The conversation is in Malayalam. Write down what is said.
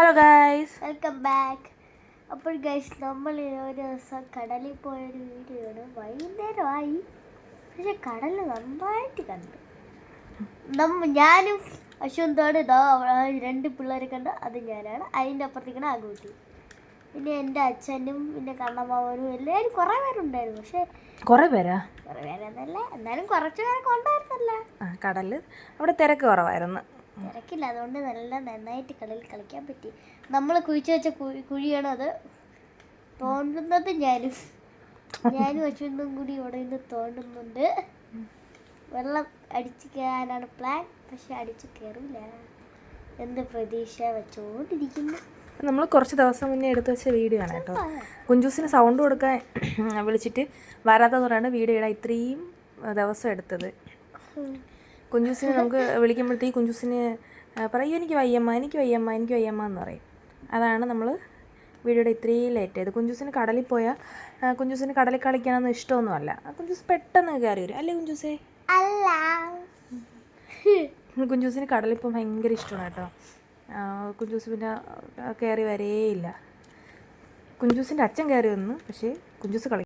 ഹലോ ഗായ്സ് വെൽക്കം ബാക്ക് അപ്പോൾ ഗൈസ് നമ്മൾ ഒരു ദിവസം കടലിൽ പോയൊരു വീഡിയോ ആണ്. വൈകുന്നേരമായി. പക്ഷെ കടൽ നന്നായിട്ട് കണ്ടു. നമ്മ ഞാനും അശ്വന്തോട് ഇതാ രണ്ട് പിള്ളേരെ കണ്ട് അത് ഞാനാണ്. അതിന്റെ അപ്പുറത്തേക്കാണ് ആകൂട്ടി. പിന്നെ എന്റെ അച്ഛനും പിന്നെ കണ്ണമ്മാവനും എല്ലാവരും കുറേ പേരുണ്ടായിരുന്നു. പക്ഷേ കുറേ പേരാ? കുറേ പേരെന്നല്ല എന്നാലും കുറച്ച് പേരൊക്കെ ഉണ്ടായിരുന്നല്ല. കടൽ അവിടെ തിരക്ക് കുറവായിരുന്നു. തിരക്കില്ല അതുകൊണ്ട് നല്ല നന്നായിട്ട് കളിയിൽ കളിക്കാൻ പറ്റി. നമ്മൾ കുഴിച്ചു വെച്ച കുഴി കുഴിയാണ് അത്. തോണ്ടുന്നത് ഞാനും. ഞാനും അച്ഛനും കൂടി ഇവിടെ നിന്ന് തോണ്ടുന്നുണ്ട്. വെള്ളം അടിച്ചു കയറാനാണ് പ്ലാൻ പക്ഷെ അടിച്ചു കയറില്ല. എന്ത് പ്രതീക്ഷ വെച്ചോണ്ടിരിക്കുന്നു. നമ്മൾ കുറച്ച് ദിവസം മുന്നേ എടുത്തു വെച്ച വീഡിയോ ആണ് കേട്ടോ. കുഞ്ചൂസിന് സൗണ്ട് കൊടുക്കാൻ വിളിച്ചിട്ട് വരാത്തത് കൊണ്ടാണ് വീഡിയോ ഇടാൻ ഇത്രയും ദിവസം എടുത്തത്. കുഞ്ചൂസിന് നമുക്ക് വിളിക്കുമ്പോഴത്തേക്ക് കുഞ്ചൂസിന് പറയൂ എനിക്ക് വയ്യമ്മ എനിക്ക് വയ്യമ്മ എനിക്ക് വയ്യമ്മ എന്ന് പറയും. അതാണ് നമ്മൾ വീഡിയോയുടെ ഇത്രയും ലേറ്റ് ആയത്. കുഞ്ചൂസിന് കടലിൽ പോയാൽ കുഞ്ചുസിന് കടലിൽ കളിക്കാനൊന്നും ഇഷ്ടമൊന്നുമല്ല അല്ല. കുഞ്ചൂസ് പെട്ടെന്ന് കയറി വരും. അല്ലേ കുഞ്ചൂസേ അല്ല. കുഞ്ചൂസിന് കടലിൽ പോകാൻ ഭയങ്കര ഇഷ്ടമാണ് കേട്ടോ. കുഞ്ചൂസ് പിന്നെ കയറി വരേയില്ല. കുഞ്ചൂസിന്റെ അച്ഛൻ കയറി വന്നു പക്ഷേ കുഞ്ചൂസ് കളി